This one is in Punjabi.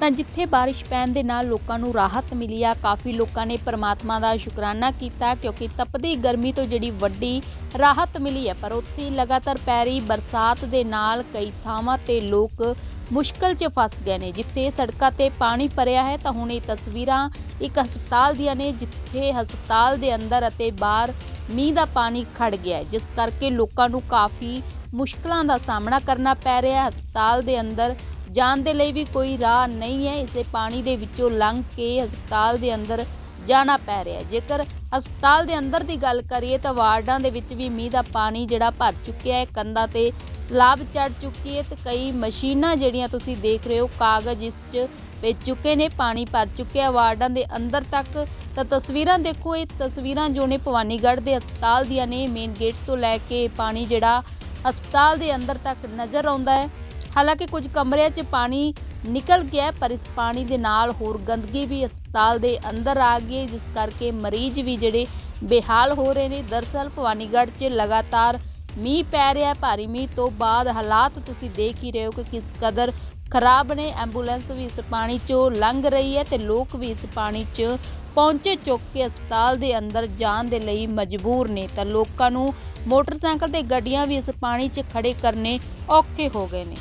ਤਾਂ ਜਿੱਥੇ ਬਾਰਿਸ਼ ਪੈਣ ਦੇ ਨਾਲ ਲੋਕਾਂ ਨੂੰ ਰਾਹਤ ਮਿਲੀ ਆ, ਕਾਫੀ ਲੋਕਾਂ ਨੇ ਪਰਮਾਤਮਾ ਦਾ ਸ਼ੁਕਰਾਨਾ ਕੀਤਾ ਕਿਉਂਕਿ ਤਪਦੀ ਗਰਮੀ ਤੋਂ ਜਿਹੜੀ ਵੱਡੀ ਰਾਹਤ ਮਿਲੀ ਹੈ ਪਰ ਉੱਥੇ ਲਗਾਤਾਰ ਪੈ ਰਹੀ ਬਰਸਾਤ ਦੇ ਨਾਲ ਕਈ ਥਾਵਾਂ ਤੇ ਲੋਕ ਮੁਸ਼ਕਲ 'ਚ ਫਸ ਗਏ ਨੇ। ਜਿੱਥੇ ਸੜਕਾਂ ਤੇ ਪਾਣੀ ਭਰਿਆ ਹੈ, ਤਾਂ ਹੁਣ ਇਹ ਤਸਵੀਰਾਂ ਇੱਕ ਹਸਪਤਾਲ ਦੀਆਂ ਨੇ, ਜਿੱਥੇ ਹਸਪਤਾਲ ਦੇ ਅੰਦਰ ਅਤੇ ਬਾਹਰ ਮੀਂਹ ਦਾ ਪਾਣੀ ਖੜ ਗਿਆ ਜਿਸ ਕਰਕੇ ਲੋਕਾਂ ਨੂੰ ਕਾਫੀ ਮੁਸ਼ਕਲਾਂ ਦਾ ਸਾਹਮਣਾ ਕਰਨਾ ਪੈ ਰਿਹਾ ਹੈ। ਹਸਪਤਾਲ ਦੇ ਅੰਦਰ ਜਾਣ ਦੇ ਲਈ ਵੀ ਕੋਈ ਰਾਹ ਨਹੀਂ ਹੈ। ਇਸੇ ਪਾਣੀ ਦੇ ਵਿੱਚੋਂ ਲੰਘ ਕੇ ਹਸਪਤਾਲ ਦੇ ਅੰਦਰ ਜਾਣਾ ਪੈ ਰਿਹਾ ਹੈ। ਜੇਕਰ ਹਸਪਤਾਲ ਦੇ ਅੰਦਰ ਦੀ ਗੱਲ ਕਰੀਏ ਤਾਂ ਵਾਰਡਾਂ ਦੇ ਵਿੱਚ ਵੀ ਮੀਂਹ ਦਾ ਪਾਣੀ ਜਿਹੜਾ ਭਰ ਚੁੱਕਿਆ ਹੈ। ਕੰਧਾਂ ਤੇ ਸਲਾਬ ਚੜ ਚੁੱਕੀ ਹੈ ਤੇ ਕਈ ਮਸ਼ੀਨਾਂ ਜਿਹੜੀਆਂ ਤੁਸੀਂ ਦੇਖ ਰਹੇ ਹੋ, ਕਾਗਜ਼ ਇਸ 'ਚ ਭਿੱਜ ਚੁੱਕੇ ਨੇ, ਪਾਣੀ ਭਰ ਚੁੱਕਿਆ ਵਾਰਡਾਂ ਦੇ ਅੰਦਰ ਤੱਕ ਤਾਂ ਤਸਵੀਰਾਂ ਦੇਖੋ, ਇਹ ਤਸਵੀਰਾਂ ਜੋ ਨੇ ਭਵਾਨੀਗੜ੍ਹ ਦੇ ਹਸਪਤਾਲ ਦੀਆਂ ਨੇ। ਮੇਨ ਗੇਟ ਤੋਂ ਲੈ ਕੇ ਪਾਣੀ ਜਿਹੜਾ ਹਸਪਤਾਲ ਦੇ ਅੰਦਰ ਤੱਕ ਨਜ਼ਰ ਆਉਂਦਾ ਹੈ। ਹਾਲਾਂਕਿ ਕੁਝ ਕਮਰਿਆਂ 'ਚ ਪਾਣੀ ਨਿਕਲ ਗਿਆ ਪਰ ਇਸ ਪਾਣੀ ਦੇ ਨਾਲ ਹੋਰ ਗੰਦਗੀ ਵੀ ਹਸਪਤਾਲ ਦੇ ਅੰਦਰ ਆ ਗਈ ਹੈ, ਜਿਸ ਕਰਕੇ ਮਰੀਜ਼ ਵੀ ਜਿਹੜੇ ਬੇਹਾਲ ਹੋ ਰਹੇ ਨੇ। ਦਰਸਲ ਭਵਾਨੀਗੜ੍ਹ 'ਚ ਲਗਾਤਾਰ ਮੀਂਹ ਪੈ ਰਿਹਾ ਹੈ। ਭਾਰੀ ਮੀਂਹ ਤੋਂ ਬਾਅਦ ਹਾਲਾਤ ਤੁਸੀਂ ਦੇਖ ਹੀ ਰਹੇ ਹੋ ਕਿ ਕਿਸ ਕਦਰ ਖਰਾਬ ਨੇ। ਐਂਬੂਲੈਂਸ ਵੀ ਇਸ ਪਾਣੀ 'ਚੋਂ ਲੰਘ ਰਹੀ ਹੈ ਤੇ ਲੋਕ ਵੀ ਇਸ ਪਾਣੀ 'ਚ ਪਹੁੰਚੇ। ਚੁੱਕ ਕੇ ਹਸਪਤਾਲ ਦੇ ਅੰਦਰ ਜਾਣ ਦੇ ਲਈ ਮਜਬੂਰ ਨੇ। ਤਾਂ ਲੋਕਾਂ ਨੂੰ ਮੋਟਰਸਾਈਕਲ ਤੇ ਗੱਡੀਆਂ ਵੀ ਇਸ ਪਾਣੀ 'ਚ ਖੜੇ ਕਰਨੇ ਔਖੇ ਹੋ ਗਏ ਨੇ।